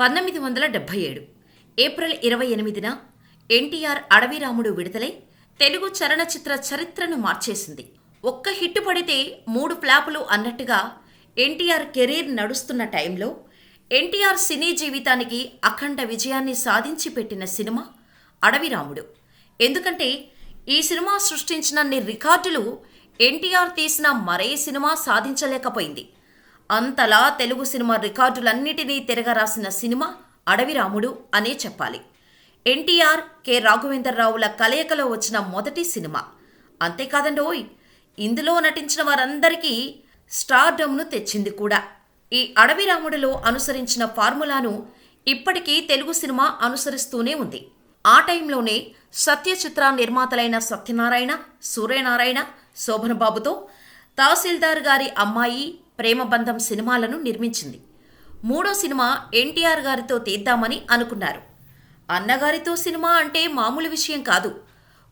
పంతొమ్మిది వందల డెబ్బై ఏడు ఏప్రిల్ ఇరవై ఎనిమిదిన ఎన్టీఆర్ అడవిరాముడు విడుదలై తెలుగు చలనచిత్ర చరిత్రను మార్చేసింది. ఒక్క హిట్ పడితే మూడు ఫ్లాపులు అన్నట్టుగా ఎన్టీఆర్ కెరీర్ నడుస్తున్న టైంలో ఎన్టీఆర్ సినీ జీవితానికి అఖండ విజయాన్ని సాధించి పెట్టిన సినిమా అడవిరాముడు ఎందుకంటే ఈ సినిమా సృష్టించినన్ని రికార్డులు ఎన్టీఆర్ తీసిన మరే సినిమా సాధించలేకపోయింది. అంతలా తెలుగు సినిమా రికార్డులన్నిటినీ తిరగరాసిన సినిమా అడవిరాముడు అనే చెప్పాలి. ఎన్టీఆర్ కె. రాఘవేంద్రరావుల కలయికలో వచ్చిన మొదటి సినిమా. అంతేకాదండోయ్ ఇందులో నటించిన వారందరికీ స్టార్డమ్ను తెచ్చింది కూడా. ఈ అడవిరాముడిలో అనుసరించిన ఫార్ములాను ఇప్పటికీ తెలుగు సినిమా అనుసరిస్తూనే ఉంది. ఆ టైంలోనే సత్య చిత్ర నిర్మాతలైన సత్యనారాయణ సూర్యనారాయణ శోభనబాబుతో తహసీల్దార్ గారి అమ్మాయి ప్రేమబంధం సినిమాలను నిర్మించింది. మూడో సినిమా ఎన్టీఆర్ గారితో తీద్దామని అనుకున్నారు. అన్నగారితో సినిమా అంటే మామూలు విషయం కాదు.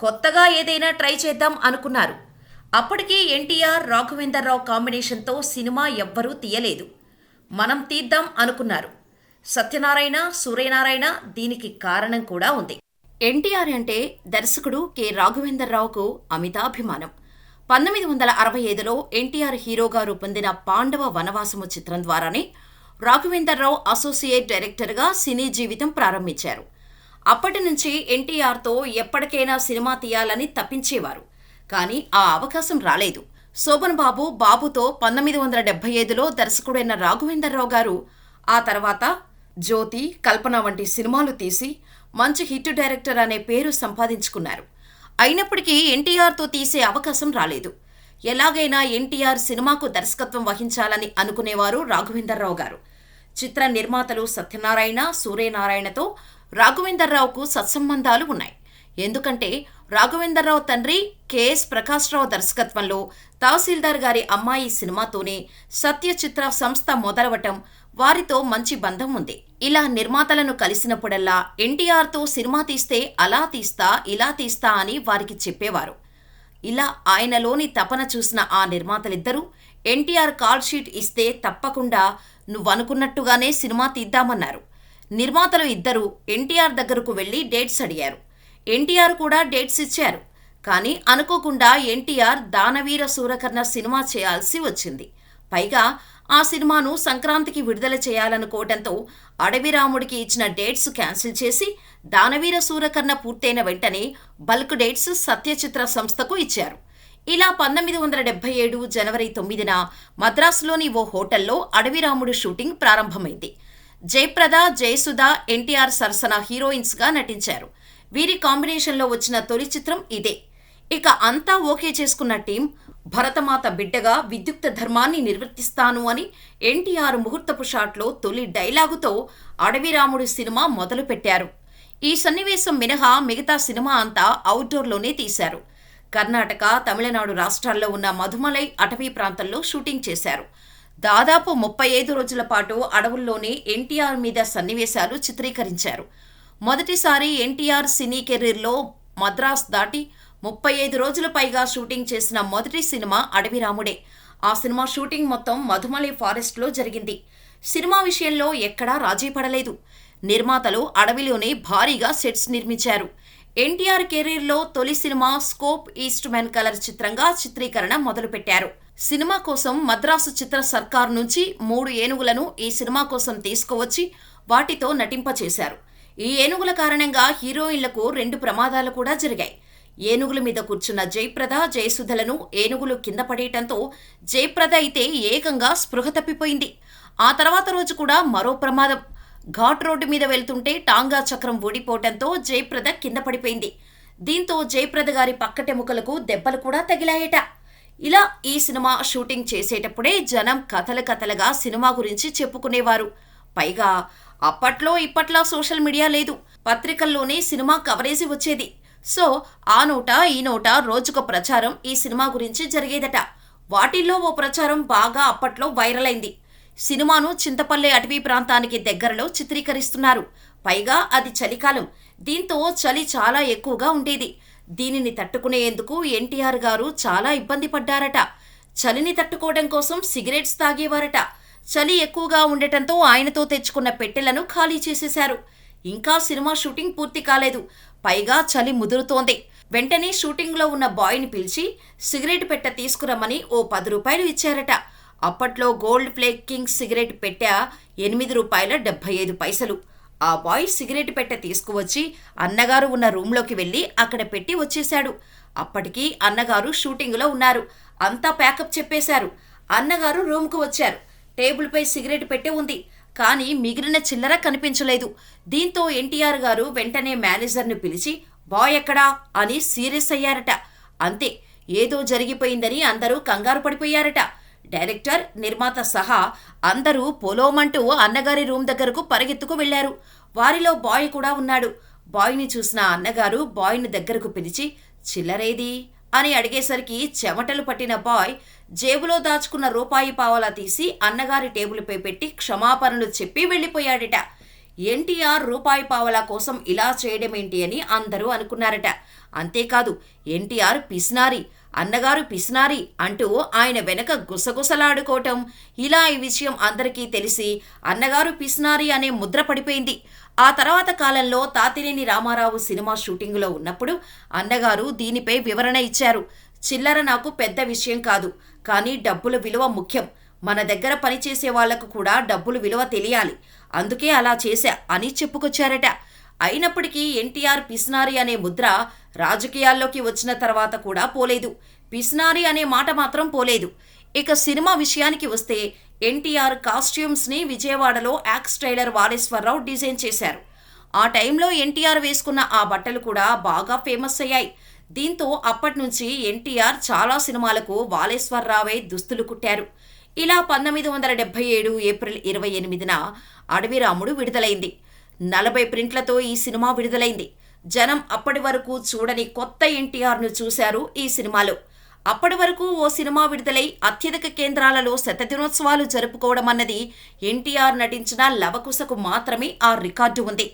కొత్తగా ఏదైనా ట్రై చేద్దాం అనుకున్నారు. అప్పటికే ఎన్టీఆర్ రాఘవేంద్రరావు కాంబినేషన్తో సినిమా ఎవ్వరూ తీయలేదు. మనం తీద్దాం అనుకున్నారు. సత్యనారాయణ సూర్యనారాయణ దీనికి కారణం కూడా ఉంది. ఎన్టీఆర్ అంటే దర్శకుడు కె. రాఘవేంద్రరావుకు అమితాభిమానం. పంతొమ్మిది వందల అరవై ఐదులో ఎన్టీఆర్ హీరోగా రూపొందిన పాండవ వనవాసము చిత్రం ద్వారానే రాఘవేందర్రావు అసోసియేట్ డైరెక్టర్గా సినీ జీవితం ప్రారంభించారు. అప్పటి నుంచి ఎన్టీఆర్తో ఎప్పటికైనా సినిమా తీయాలని తప్పించేవారు. కానీ ఆ అవకాశం రాలేదు. శోభన్ బాబు బాబుతో పంతొమ్మిది వందల డెబ్బై ఐదులో దర్శకుడైన రాఘవేందర్రావు గారు ఆ తర్వాత జ్యోతి కల్పన వంటి సినిమాలు తీసి మంచి హిట్ డైరెక్టర్ అనే పేరు సంపాదించుకున్నారు. అయినప్పటికీ ఎన్టీఆర్తో తీసే అవకాశం రాలేదు. ఎలాగైనా ఎన్టీఆర్ సినిమాకు దర్శకత్వం వహించాలని అనుకునేవారు రాఘవేందర్రావు గారు. చిత్ర నిర్మాతలు సత్యనారాయణ సూర్యనారాయణతో రాఘవేందర్రావుకు సత్సంబంధాలు ఉన్నాయి. ఎందుకంటే రాఘవేంద్రరావు తండ్రి కెఎస్ ప్రకాశ్రావు దర్శకత్వంలో తహసీల్దార్ గారి అమ్మాయి సినిమాతోనే సత్య చిత్ర సంస్థ మొదలవటం వారితో మంచి బంధం ఉంది. ఇలా నిర్మాతలను కలిసినప్పుడల్లా ఎన్టీఆర్తో సినిమా తీస్తే అలా తీస్తా ఇలా తీస్తా అని వారికి చెప్పేవారు. ఇలా ఆయనలోని తపన చూసిన ఆ నిర్మాతలిద్దరూ ఎన్టీఆర్ కాల్ షీట్ ఇస్తే తప్పకుండా నువ్వనుకున్నట్టుగానే సినిమా తీద్దామన్నారు. నిర్మాతలు ఇద్దరూ ఎన్టీఆర్ దగ్గరకు వెళ్ళి డేట్స్ అడిగారు. ఎన్టీఆర్ కూడా డేట్స్ ఇచ్చారు. కానీ అనుకోకుండా ఎన్టీఆర్ దానవీర సూరకర్ణ సినిమా చేయాల్సి వచ్చింది. పైగా ఆ సినిమాను సంక్రాంతికి విడుదల చేయాలనుకోవడంతో అడవిరాముడికి ఇచ్చిన డేట్స్ క్యాన్సిల్ చేసి దానవీర సూరకర్ణ పూర్తయిన వెంటనే బల్క్ డేట్స్ సత్యచిత్ర సంస్థకు ఇచ్చారు. ఇలా పంతొమ్మిది వందల డెబ్బై ఏడు జనవరి తొమ్మిదిన మద్రాసులోని ఓ హోటల్లో అడవిరాముడు షూటింగ్ ప్రారంభమైంది. జయప్రద జయసుధ ఎన్టీఆర్ సరసన హీరోయిన్స్గా నటించారు. వీరి కాంబినేషన్లో వచ్చిన తొలి చిత్రం ఇదే. ఇక అంతా ఓకే చేసుకున్న టీం భరతమాత బిడ్డగా విద్యుక్త ధర్మాన్ని నిర్వర్తిస్తాను అని ఎన్టీఆర్ ముహూర్తపు షాట్లో తొలి డైలాగుతో అడవిరాముడు సినిమా మొదలుపెట్టారు. ఈ సన్నివేశం మినహా మిగతా సినిమా అంతా అవుట్డోర్లోనే తీశారు. కర్ణాటక తమిళనాడు రాష్ట్రాల్లో ఉన్న మధుమలై అటవీ ప్రాంతంలో షూటింగ్ చేశారు. దాదాపు ముప్పై ఐదు రోజుల పాటు అడవుల్లోనే ఎన్టీఆర్ మీద సన్నివేశాలు చిత్రీకరించారు. మొదటిసారి ఎన్టీఆర్ సినీ కెరీర్లో మద్రాస్ దాటి ముప్పై ఐదు రోజుల పైగా షూటింగ్ చేసిన మొదటి సినిమా అడవిరాముడే ఆ సినిమా షూటింగ్ మొత్తం మధుమలై ఫారెస్ట్లో జరిగింది. సినిమా విషయంలో ఎక్కడా రాజీ పడలేదు. నిర్మాతలు అడవిలోనే భారీగా సెట్స్ నిర్మించారు. ఎన్టీఆర్ కెరీర్లో తొలి cinema scope Eastman colour చిత్రంగా చిత్రీకరణ మొదలుపెట్టారు. సినిమా కోసం మద్రాసు చిత్ర సర్కార్ నుంచి మూడు ఏనుగులను ఈ సినిమా కోసం తీసుకువచ్చి వాటితో నటింపచేశారు. ఈ ఏనుగుల కారణంగా హీరోయిన్లకు రెండు ప్రమాదాలు కూడా జరిగాయి. ఏనుగుల మీద కూర్చున్న జయప్రద జయసుధలను ఏనుగులు కింద పడేయటంతో జయప్రద అయితే ఏకంగా స్పృహ తప్పిపోయింది. ఆ తర్వాత రోజు కూడా మరో ప్రమాదం. ఘాట్ రోడ్డు మీద వెళ్తుంటే టాంగా చక్రం ఊడిపోవటంతో జయప్రద కింద పడిపోయింది. దీంతో జయప్రద గారి పక్కటెముకలకు దెబ్బలు కూడా తగిలాయట. ఇలా ఈ సినిమా షూటింగ్ చేసేటప్పుడే జనం కథలు కథలుగా సినిమా గురించి చెప్పుకునేవారు. పైగా అప్పట్లో ఇప్పట్లో సోషల్ మీడియా లేదు. పత్రికల్లోనే సినిమా కవరేజీ వచ్చేది. సో ఆ నోట ఈ నోట రోజుకొ ప్రచారం ఈ సినిమా గురించి జరిగేదట. వాటిల్లో ఓ ప్రచారం బాగా అప్పట్లో వైరల్ అయింది. సినిమాను చింతపల్లె అటవీ ప్రాంతానికి దగ్గరలో చిత్రీకరిస్తున్నారు. పైగా అది చలికాలం. దీంతో చలి చాలా ఎక్కువగా ఉండేది. దీనిని తట్టుకునేందుకు ఎన్టీఆర్ గారు చాలా ఇబ్బంది పడ్డారట. చలిని తట్టుకోవడం కోసం సిగరెట్స్ తాగేవారట. చలి ఎక్కువగా ఉండటంతో ఆయనతో తెచ్చుకున్న పెట్టెలను ఖాళీ చేసేశారు. ఇంకా సినిమా షూటింగ్ పూర్తి కాలేదు. పైగా చలి ముదురుతోంది. వెంటనే షూటింగ్లో ఉన్న బాయ్ని పిలిచి సిగరెట్ పెట్ట తీసుకురమ్మని ఓ పది రూపాయలు ఇచ్చారట. అప్పట్లో గోల్డ్ ఫ్లేక్ కింగ్ సిగరెట్ పెట్ట ఎనిమిది రూపాయల డెబ్బై ఐదు పైసలు. ఆ బాయ్ సిగరెట్ పెట్ట తీసుకువచ్చి అన్నగారు ఉన్న రూంలోకి వెళ్ళి అక్కడ పెట్టి వచ్చేశాడు. అప్పటికి అన్నగారు షూటింగ్లో ఉన్నారు. అంతా ప్యాకప్ చెప్పేశారు. అన్నగారు రూమ్కు వచ్చారు. టేబుల్పై సిగరెట్ పెట్టి ఉంది. కానీ మిగిలిన చిల్లర కనిపించలేదు. దీంతో ఎన్టీఆర్ గారు వెంటనే మేనేజర్ను పిలిచి బాయ్ ఎక్కడా? అని సీరియస్ అయ్యారట. అంతే ఏదో జరిగిపోయిందని అందరూ కంగారు పడిపోయారట. డైరెక్టర్ నిర్మాత సహా అందరూ పొలోమంటూ అన్నగారి రూమ్ దగ్గరకు పరిగెత్తుకు వెళ్ళారు వారిలో బాయ్ కూడా ఉన్నాడు. బాయ్ని చూసిన అన్నగారు బాయ్ని దగ్గరకు పిలిచి చిల్లరేది? అని అడిగేసరికి చెమటలు పట్టిన బాయ్ జేబులో దాచుకున్న రూపాయి పావలా తీసి అన్నగారి టేబుల్పై పెట్టి క్షమాపణలు చెప్పి వెళ్ళిపోయాడట. ఎన్టీఆర్ రూపాయి పావలా కోసం ఇలా చేయడమేంటి అని అందరూ అనుకున్నారట. అంతేకాదు ఎన్టీఆర్ పిసినారి అన్నగారు పిసినారి అంటూ ఆయన వెనక గుసగుసలాడుకోవటం ఇలా ఈ విషయం అందరికీ తెలిసి అన్నగారు పిసినారి అనే ముద్ర పడిపోయింది. ఆ తర్వాత కాలంలో తాతినేని రామారావు సినిమా షూటింగులో ఉన్నప్పుడు అన్నగారు దీనిపై వివరణ ఇచ్చారు. చిల్లర నాకు పెద్ద విషయం కాదు కానీ డబ్బుల విలువ ముఖ్యం. మన దగ్గర పనిచేసే వాళ్ళకు కూడా డబ్బులు విలువ తెలియాలి. అందుకే అలా చేశా అని చెప్పుకొచ్చారట. అయినప్పటికీ ఎన్టీఆర్ పిస్నారి అనే ముద్ర రాజకీయాల్లోకి వచ్చిన తర్వాత కూడా పోలేదు. పిస్నారి అనే మాట మాత్రం పోలేదు. ఇక సినిమా విషయానికి వస్తే ఎన్టీఆర్ కాస్ట్యూమ్స్ని విజయవాడలో యాక్స్ టైలర్ వాలేశ్వరరావు డిజైన్ చేశారు. ఆ టైంలో ఎన్టీఆర్ వేసుకున్న ఆ బట్టలు కూడా బాగా ఫేమస్ అయ్యాయి. దీంతో అప్పటి నుంచి ఎన్టీఆర్ చాలా సినిమాలకు వాలేశ్వరరావే దుస్తులు కుట్టారు. ఇలా పంతొమ్మిది వందల డెబ్బై ఏడు ఏప్రిల్ ఇరవై ఎనిమిదిన అడవిరాముడు విడుదలైంది. నలభై ప్రింట్లతో ఈ సినిమా విడుదలైంది. జనం అప్పటి వరకు చూడని కొత్త ఎన్టీఆర్ను చూశారు ఈ సినిమాలో. అప్పటి వరకు ఓ సినిమా విడుదలై అత్యధిక కేంద్రాలలో శతదినోత్సవాలు జరుపుకోవడం అన్నది ఎన్టీఆర్ నటించిన లవకుశకు మాత్రమే ఆ రికార్డు ఉంది.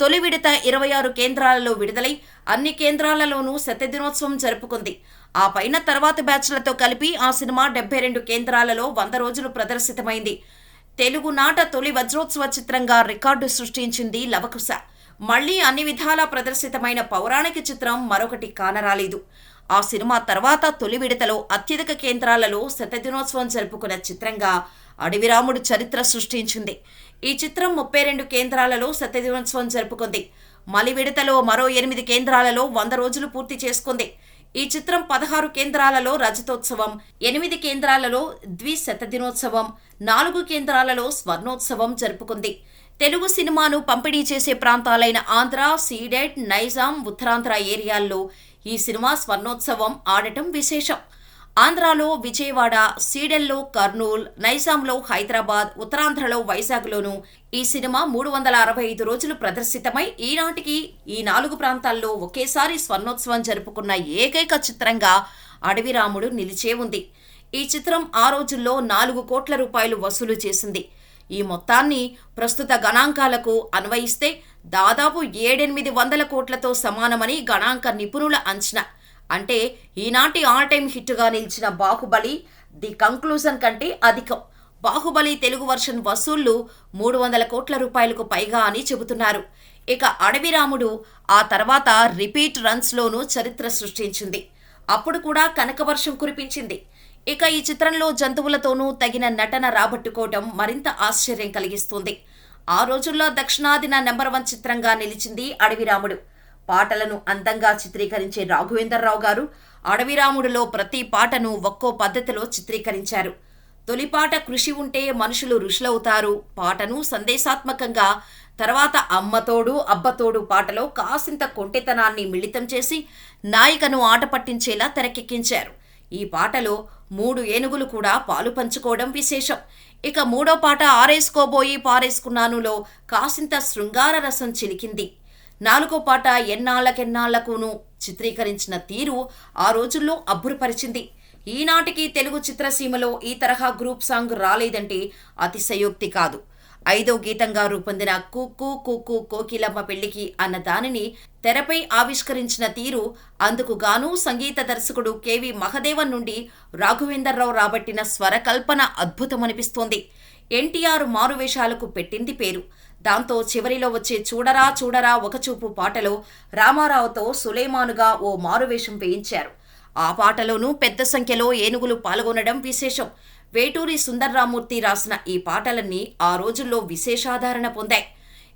తొలి విడత ఇరవై ఆరు కేంద్రాలలో విడుదలై అన్ని కేంద్రాలలోనూ శతదినోత్సవం జరుపుకుంది. ఆ పైన తర్వాత బ్యాచ్లతో కలిపి ఆ సినిమా డెబ్బై రెండు కేంద్రాలలో వంద రోజులు ప్రదర్శితమైంది. తెలుగునాట తొలి వజ్రోత్సవ చిత్రంగా రికార్డు సృష్టించింది లవకుశ. మళ్ళీ అన్ని విధాలా ప్రదర్శితమైన పౌరాణిక చిత్రం మరొకటి కానరాలేదు. ఆ సినిమా తర్వాత తొలి విడతలో అత్యధిక కేంద్రాలలో శతదినోత్సవం జరుపుకున్న చిత్రంగా అడవిరాముడు చరిత్ర సృష్టించింది. ఈ చిత్రం ముప్పై రెండు కేంద్రాలలో శతదినోత్సవం జరుపుకుంది. మలి విడతలో మరో ఎనిమిది కేంద్రాలలో వంద రోజులు పూర్తి చేసుకుంది. ఈ చిత్రం పదహారు కేంద్రాలలో రజతోత్సవం ఎనిమిది కేంద్రాలలో ద్విశతదినోత్సవం నాలుగు కేంద్రాలలో స్వర్ణోత్సవం జరుపుకుంది. తెలుగు సినిమాను పంపిణీ చేసే ప్రాంతాలైన ఆంధ్ర సీడెడ్ నైజాం ఉత్తరాంధ్ర ఏరియాల్లో ఈ సినిమా స్వర్ణోత్సవం ఆడటం విశేషం. ఆంధ్రాలో విజయవాడ సీడెల్లో కర్నూల్ నైజాంలో హైదరాబాద్ ఉత్తరాంధ్రలో వైజాగ్లోనూ ఈ సినిమా మూడు వందల అరవై ఐదు రోజులు ప్రదర్శితమై ఈనాటికి ఈ నాలుగు ప్రాంతాల్లో ఒకేసారి స్వర్ణోత్సవం జరుపుకున్న ఏకైక చిత్రంగా అడవిరాముడు నిలిచే ఉంది. ఈ చిత్రం ఆ రోజుల్లో నాలుగు కోట్ల రూపాయలు వసూలు చేసింది. ఈ మొత్తాన్ని ప్రస్తుత గణాంకాలకు అన్వయిస్తే దాదాపు ఏడెనిమిది వందల కోట్లతో సమానమని గణాంక నిపుణుల అంచనా. అంటే ఈనాటి ఆల్ టైమ్ హిట్గా నిలిచిన బాహుబలి ది కంక్లూజన్ కంటే అధికం. బాహుబలి తెలుగు వర్షన్ వసూళ్ళు మూడు వందల కోట్ల రూపాయలకు పైగా అని చెబుతున్నారు. ఇక అడవిరాముడు ఆ తర్వాత రిపీట్ రన్స్లోనూ చరిత్ర సృష్టించింది. అప్పుడు కూడా కనకవర్షం కురిపించింది. ఇక ఈ చిత్రంలో జంతువులతోనూ తగిన నటన రాబట్టుకోవటం మరింత ఆశ్చర్యం కలిగిస్తుంది. ఆ రోజుల్లో దక్షిణాదిన నెంబర్ వన్ చిత్రంగా నిలిచింది అడవిరాముడు పాటలను అందంగా చిత్రీకరించే రాఘవేంద్రరావు గారు అడవిరాముడిలో ప్రతి పాటను ఒక్కో పద్ధతిలో చిత్రీకరించారు. తొలిపాట కృషి ఉంటే మనుషులు ఋషులవుతారు. పాటను సందేశాత్మకంగా తర్వాత అమ్మతోడు అబ్బతోడు పాటలో కాసింత కొంటెతనాన్ని మిళితం చేసి నాయికను ఆట పట్టించేలా తెరకెక్కించారు. ఈ పాటలో మూడు ఏనుగులు కూడా పాలు పంచుకోవడం విశేషం. ఇక మూడో పాట ఆరేసుకోబోయి పారేసుకున్నానులో కాసింత శృంగార రసం చిలికింది. నాలుగో పాట ఎన్నాళ్ళకెన్నాళ్ళకును చిత్రీకరించిన తీరు ఆ రోజుల్లో అబ్బురపరిచింది. ఈనాటికి తెలుగు చిత్రసీమలో ఈ తరహా గ్రూప్ సాంగ్ రాలేదంటే అతిశయోక్తి కాదు. ఐదో గీతంగా రూపొందిన కుక్కు కుక్కు కోకిలమ్మ పెళ్ళికి అన్న దానిని తెరపై ఆవిష్కరించిన తీరు అందుకు గాను సంగీత దర్శకుడు కెవి మహదేవన్ నుండి రాఘవేందర్రావు రాబట్టిన స్వరకల్పన అద్భుతమనిపిస్తోంది. ఎన్టీఆర్ మారువేషాలకు పెట్టింది పేరు. దాంతో చివరిలో వచ్చే చూడరా చూడరా ఒకచూపు పాటలో రామారావుతో సులేమానుగా ఓ మారువేషం వేయించారు. ఆ పాటలోనూ పెద్ద సంఖ్యలో ఏనుగులు పాల్గొనడం విశేషం. వేటూరి సుందర్రామూర్తి రాసిన ఈ పాటలన్నీ ఆ రోజుల్లో విశేషాదరణ పొందాయి.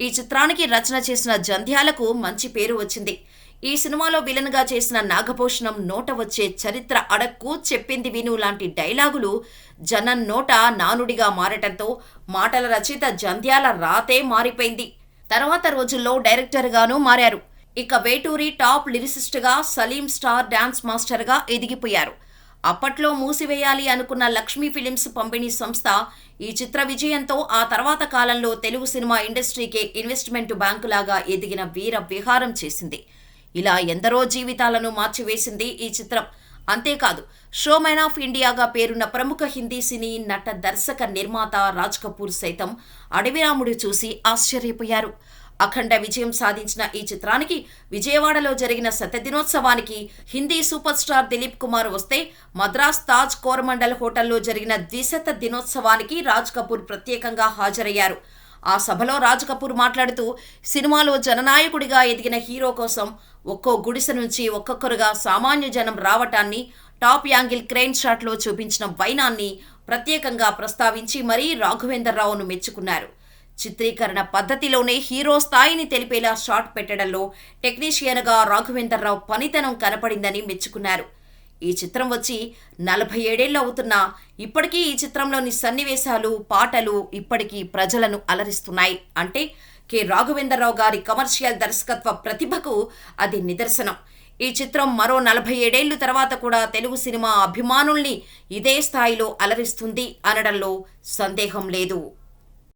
ఈ చిత్రానికి రచన చేసిన జంధ్యాలకు మంచి పేరు వచ్చింది. ఈ సినిమాలో విలన్గా చేసిన నాగభూషణం నోట వచ్చే చరిత్ర అడక్కు చెప్పింది విను లాంటి డైలాగులు జనం నోట నానుడిగా మారటంతో మాటల రచయిత జంధ్యాల రాతే మారిపోయింది. తర్వాత రోజుల్లో డైరెక్టర్గానూ మారారు. ఇక వేటూరి టాప్ లిరిసిస్ట్గా సలీం స్టార్ డాన్స్ మాస్టర్గా ఎదిగిపోయారు. అప్పట్లో మూసివేయాలి అనుకున్న లక్ష్మీ ఫిలిమ్స్ పంపిణీ సంస్థ ఈ చిత్ర విజయంతో ఆ తర్వాత కాలంలో తెలుగు సినిమా ఇండస్ట్రీకే ఇన్వెస్ట్మెంట్ బ్యాంకులాగా ఎదిగిన వీర విహారం చేసింది. ఇలా ఎందరో జీవితాలను మార్చివేసింది ఈ చిత్రం. అంతేకాదు షోమెన్ ఆఫ్ ఇండియాగా పేరున్న ప్రముఖ హిందీ సినీ నట దర్శక నిర్మాత రాజ్ కపూర్ సైతం అడవిరాముడు చూసి ఆశ్చర్యపోయారు. అఖండ విజయం సాధించిన ఈ చిత్రానికి విజయవాడలో జరిగిన శతదినోత్సవానికి హిందీ సూపర్ స్టార్ దిలీప్ కుమార్ వస్తే మద్రాస్ తాజ్ కోరమండల్ హోటల్లో జరిగిన ద్విశత దినోత్సవానికి రాజ్ కపూర్ ప్రత్యేకంగా హాజరయ్యారు. ఆ సభలో రాజ్ కపూర్ మాట్లాడుతూ సినిమాలో జననాయకుడిగా ఎదిగిన హీరో కోసం ఒక్కో గుడిసె నుంచి ఒక్కొక్కరుగా సామాన్య జనం రావటాన్ని టాప్ యాంగిల్ క్రెయిన్ షాట్లో చూపించిన వైనాన్ని ప్రత్యేకంగా ప్రస్తావించి మరీ రాఘవేంద్రరావును మెచ్చుకున్నారు. చిత్రీకరణ పద్ధతిలోనే హీరో స్థాయిని తెలిపేలా షాట్ పెట్టడంలో టెక్నీషియన్గా రాఘవేంద్రరావు పనితనం కనపడిందని మెచ్చుకున్నారు. ఈ చిత్రం వచ్చి నలభై ఏడేళ్ళు అవుతున్నా ఇప్పటికీ ఈ చిత్రంలోని సన్నివేశాలు పాటలు ఇప్పటికీ ప్రజలను అలరిస్తున్నాయి. అంటే కె. రాఘవేంద్రరావు గారి కమర్షియల్ దర్శకత్వ ప్రతిభకు అది నిదర్శనం. ఈ చిత్రం మరో నలభై ఏడేళ్ళు తర్వాత కూడా తెలుగు సినిమా అభిమానుల్ని ఇదే స్థాయిలో అలరిస్తుంది అనడంలో సందేహం లేదు.